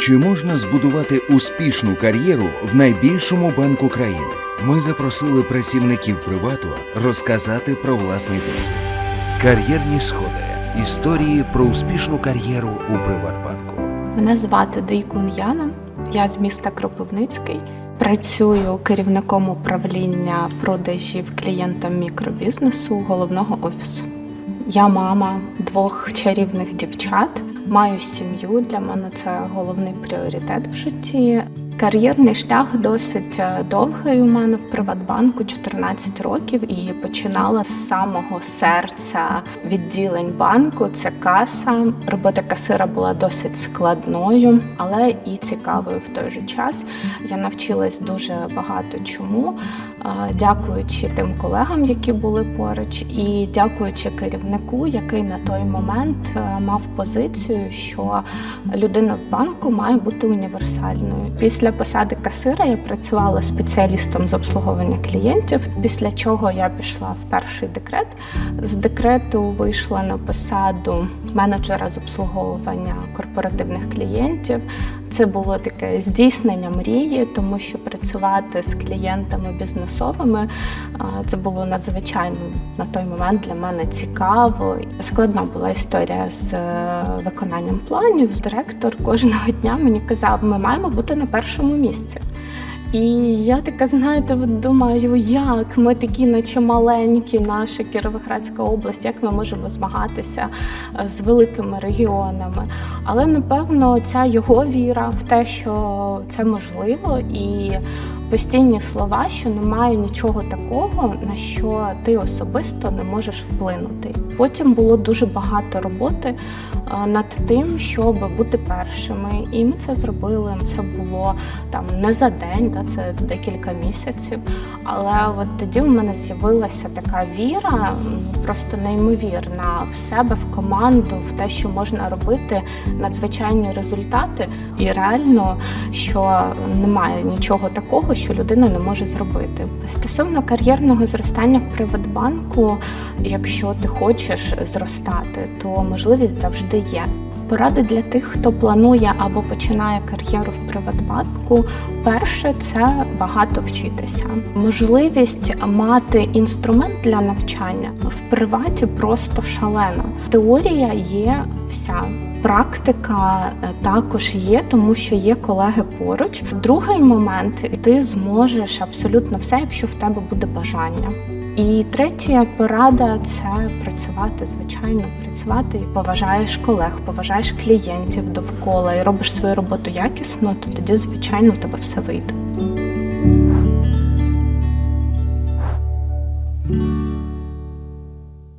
Чи можна збудувати успішну кар'єру в найбільшому банку країни? Ми запросили працівників Привату розказати про власний досвід. Кар'єрні сходи. Історії про успішну кар'єру у Приватбанку. Мене звати Дейкун Яна. Я з міста Кропивницький. Працюю керівником управління продажів клієнтам мікробізнесу головного офісу. Я мама двох чарівних дівчат. Маю сім'ю. Для мене це головний пріоритет в житті. Кар'єрний шлях досить е, довгий у мене в Приватбанку 14 років і починала з самого серця відділень банку. Це каса. Робота касира була досить складною, але і цікавою в той же час. Я навчилась дуже багато чому, е, дякуючи тим колегам, які були поруч, і дякуючи керівнику, який на той момент е, мав позицію, що людина в банку має бути універсальною. Після посади касира я працювала спеціалістом з обслуговування клієнтів. Після чого я пішла в перший декрет. З декрету вийшла на посаду менеджера з обслуговування корпоративних клієнтів. Це було таке здійснення мрії, тому що працювати з клієнтами бізнесовими це було надзвичайно на той момент для мене цікаво. Складна була історія з е, виконанням планів. Директор кожного дня мені казав, ми маємо бути на першому місці. І я така, знаєте, думаю, як ми такі, наче маленькі, наша Кіровоградська область, як ми можемо змагатися е, з великими регіонами. Але напевно ця його віра в те, що це можливо, і постійні слова, що немає нічого такого, на що ти особисто не можеш вплинути. Потім було дуже багато роботи е, над тим, щоб бути першими, і ми це зробили. Це було там не за день, да, це декілька місяців. Але от тоді у мене з'явилася така віра, ну, просто неймовірна в себе, в команду, в те, що можна робити надзвичайні результати, і реально, що немає нічого такого, що людина не може зробити. Стосовно кар'єрного зростання в Приватбанку, якщо ти хочеш зростати, то можливість завжди є. Поради для тих, хто планує або починає кар'єру в Приватбанку. Перше це багато вчитися. Можливість мати інструмент для навчання в приваті просто шалена. Теорія є вся. Практика е, також є, тому що є колеги поруч. Другий момент ти зможеш абсолютно все, якщо в тебе буде бажання. І третя порада це працювати, звичайно, працювати. Поважаєш колег, поважаєш клієнтів довкола і робиш свою роботу якісно, то тоді, звичайно, в тебе все вийде.